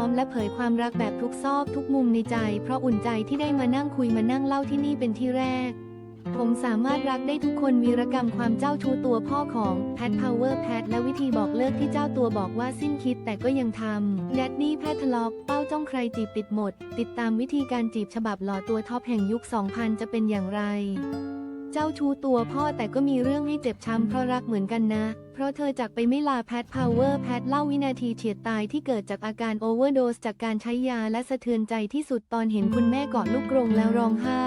อมและเผยความรักแบบทุกซอกทุกมุมในใจ เพราะอุ่นใจที่ได้มานั่งคุยมานั่งเล่าที่นี่เป็นที่แรก ผมสามารถรักได้ทุกคนวีรกรรมความเจ้าชู้ตัวพ่อของแพทพาวเวอร์แพทและวิธีบอกเลิกที่เจ้าตัวบอกว่าสิ้นคิดแต่ก็ยังทำแดดดี้แพททะลอกเป้าจ้องใครจีบติดหมด ติดตามวิธีการจีบฉบับหล่อตัวท็อปแห่งยุค 2000 จะเป็นอย่างไร เจ้าชู้ตัวพ่อแต่ก็มีเรื่องให้เจ็บช้ำเพราะรักเหมือนกันนะ เพราะเธอจากไปไม่ลาแพทพาวเวอร์แพทเล่าวินาทีเฉียดตายที่เกิดจากอาการโอเวอร์โดสจากการใช้ยาและสะเทือนใจที่สุดตอนเห็นคุณแม่กอดลูกกรงแล้วร้องไห้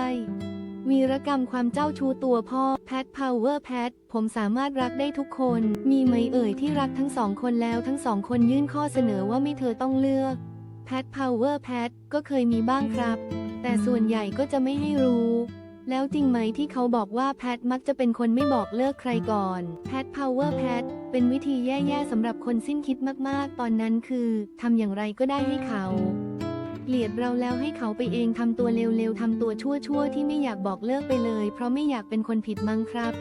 วีรกรรมความเจ้าชู้ตัวพ่อ แพทพาวเวอร์แพท ผมสามารถรักได้ทุกคน มีไหมเอ่ยที่รักทั้งสองคนแล้วทั้งสองคนยื่นข้อเสนอว่าไม่เธอต้องเลือก แพทพาวเวอร์แพท ก็เคยมีบ้างครับ แต่ส่วนใหญ่ก็จะไม่ให้รู้ แล้วจริงไหมที่เขาบอกว่าแพทมักจะเป็นคนไม่บอกเลิกใครก่อน แพทพาวเวอร์แพทเป็นวิธีแย่ๆสำหรับคนสิ้นคิดมากๆ ตอนนั้นคือทำอย่างไรก็ได้ให้เขาเกลียดเราแล้วให้เขาไปเองทำตัวเร็วๆทำตัวชั่วๆ ที่ไม่อยากบอกเลิกไปเลย เพราะไม่อยากเป็นคนผิดมั้งครับ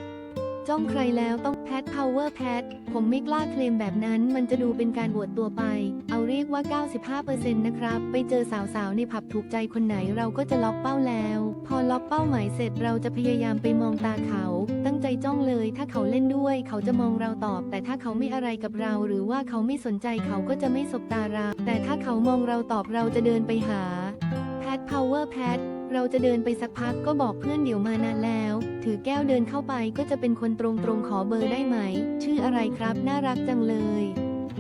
จ้องใครแล้วต้องแพทพาวเวอร์แพทผมไม่กล้าเคลมแบบนั้น มันจะดูเป็นการอวดตัวไป เอาเรียกว่า 95%นะครับ ไปเจอสาวๆ ในผับถูกใจคนไหนเราก็จะล็อกเป้าแล้ว ล็อกเป้าหมายเสร็จเราจะพยายามไปมองตาเขา ตั้งใจจ้องเลยถ้าเขาเล่นด้วย เขาจะมองเราตอบ แต่ถ้าเขาไม่อะไรกับเรา หรือว่าเขาไม่สนใจเขาก็จะไม่สบตาเราแต่ถ้าเขามองเราตอบเราจะเดินไปหาแพทพาวเวอร์แพทเราจะเดินไปสักพักก็บอกเพื่อนเดี๋ยวมานานแล้ว ถือแก้วเดินเข้าไปก็จะเป็นคนตรงๆขอเบอร์ได้ไหม ชื่ออะไรครับ น่ารักจังเลย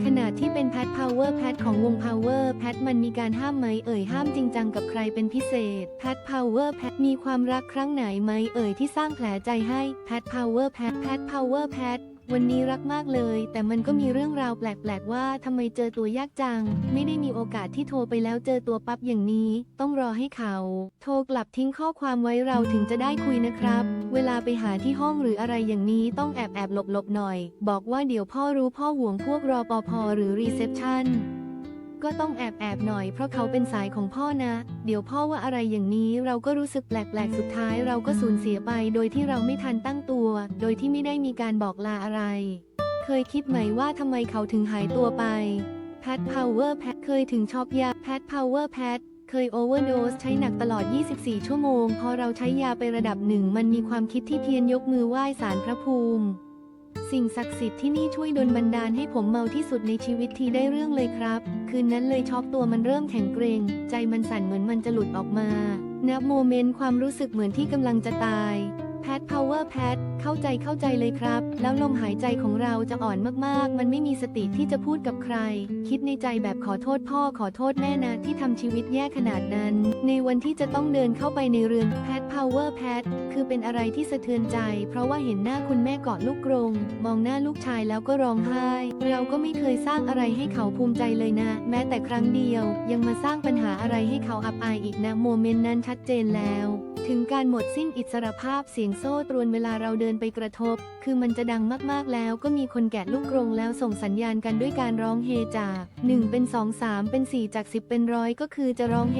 ขณะที่เป็นแพทพาวเวอร์แพทของวงพาวเวอร์แพทมันมีการห้ามไหมเอ่ยห้ามจริงจังกับใครเป็นพิเศษแพทพาวเวอร์แพทมีความรักครั้งไหนไหมเอ่ยที่สร้างแผลใจให้แพทพาวเวอร์แพทแพทพาวเวอร์แพท วันนี้รักมากเลย แต่มันก็มีเรื่องราวแปลกๆว่าทำไมเจอตัวยากจัง ไม่ได้มีโอกาสที่โทรไปแล้วเจอตัวปั๊บอย่างนี้ ต้องรอให้เขา โทรกลับทิ้งข้อความไว้เราถึงจะได้คุยนะครับ เวลาไปหาที่ห้องหรืออะไรอย่างนี้ต้องแอบแอบหลบหลบๆหน่อย บอกว่าเดี๋ยวพ่อรู้พ่อห่วงพวกรอปภหรือรีเซพชัน ก็ต้องแอบแอบหน่อยเพราะเขาเป็นสายของพ่อนะ เดี๋ยวพ่อว่าอะไรอย่างนี้เราก็รู้สึกแปลกๆ สุดท้ายเราก็สูญเสียไปโดยที่เราไม่ทันตั้งตัว โดยที่ไม่ได้มีการบอกลาอะไร เคยคิดไหมว่าทำไมเขาถึงหายตัวไปแพทพาวเวอร์แพทเคยถึงช็อกยาแพทพาวเวอร์แพทเคยโอเวอร์โดสใช้หนักตลอด 24 ชั่วโมง พอเราใช้ยาไประดับหนึ่ง มันมีความคิดที่เพียรยกมือไหว้สารพระภูมิ สิ่งศักดิ์สิทธิ์ที่นี่ช่วยดลบันดาลให้ผมเมาที่สุดในชีวิตที่ได้เรื่องเลยครับ คืนนั้นเลยช็อกตัวมันเริ่มแข็งเกรง ใจมันสั่นเหมือนมันจะหลุดออกมา นับโมเมนต์ความรู้สึกเหมือนที่กำลังจะตาย แพทพาวเวอร์แพทเข้าใจเข้าใจเลยครับ แล้วลมหายใจของเราจะอ่อนมากๆ มันไม่มีสติที่จะพูดกับใคร คิดในใจแบบขอโทษพ่อขอโทษแม่นะที่ทำชีวิตแย่ขนาดนั้น ในวันที่จะต้องเดินเข้าไปในเรือนแพทพาวเวอร์แพทคือเป็นอะไรที่สะเทือนใจ เพราะว่าเห็นหน้าคุณแม่กอดลูกกรง มองหน้าลูกชายแล้วก็ร้องไห้ เราก็ไม่เคยสร้างอะไรให้เขาภูมิใจเลยนะ แม้แต่ครั้งเดียว ยังมาสร้างปัญหาอะไรให้เขาอับอายอีกนะโมเมนต์นั้นชัดเจนแล้ว ถึงการหมดสิ้นอิสรภาพเสียงโซ่ตรวนเวลาเราเดินไปกระทบ คือมันจะดังมากๆแล้วก็มีคนแกะลูกกรงแล้วส่งสัญญาณกันด้วยการร้องเฮจาก 1 เป็น 2 3 เป็น 4 จาก 10 เป็นร้อยก็คือจะร้องเฮ